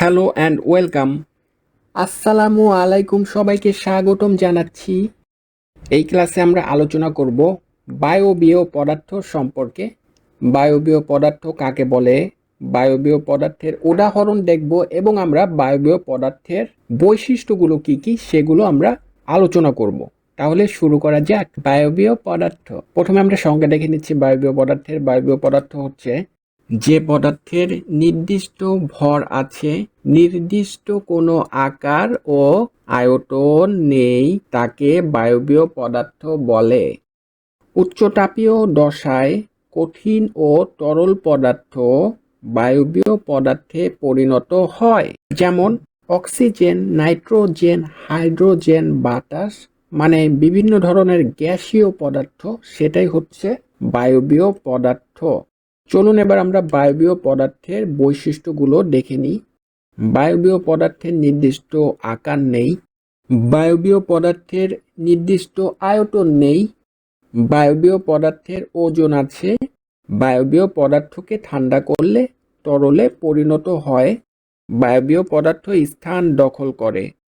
Hello and welcome. আসসালামু আলাইকুম সবাইকে স্বাগতম জানাচ্ছি। এই ক্লাসে আমরা আলোচনা করব বায়বীয় পদার্থ সম্পর্কে। বায়বীয় পদার্থ কাকে বলে? বায়বীয় পদার্থের উদাহরণ দেখব এবং আমরা বায়বীয় পদার্থের বৈশিষ্ট্যগুলো কি কি সেগুলো আমরা আলোচনা করব। তাহলে শুরু করা যাক। বায়বীয় পদার্থ। প্রথমে আমরা সংজ্ঞা দেখে নিচ্ছি বায়বীয় পদার্থের। বায়বীয় পদার্থ হচ্ছে যে পদার্থের নির্দিষ্ট ভর আছে, নির্দিষ্ট কোনো আকার ও আয়তন নেই তাকে বায়বীয় পদার্থ বলে। উচ্চতাপীয় দশায় কঠিন ও তরল পদার্থ বায়বীয় পদার্থে পরিণত হয়, যেমন অক্সিজেন, নাইট্রোজেন, হাইড্রোজেন, বাতাস মানে বিভিন্ন ধরনের গ্যাসীয় পদার্থ, সেটাই হচ্ছে বায়বীয় পদার্থ। চলুন এবার আমরা বায়বীয় পদার্থের বৈশিষ্ট্যগুলো দেখে নিই। বায়বীয় পদার্থের নির্দিষ্ট আকার নেই। বায়বীয় পদার্থের নির্দিষ্ট আয়তন নেই। বায়বীয় পদার্থের ওজন আছে। বায়বীয় পদার্থকে ঠান্ডা করলে তরলে পরিণত হয়। বায়বীয় পদার্থ স্থান দখল করে।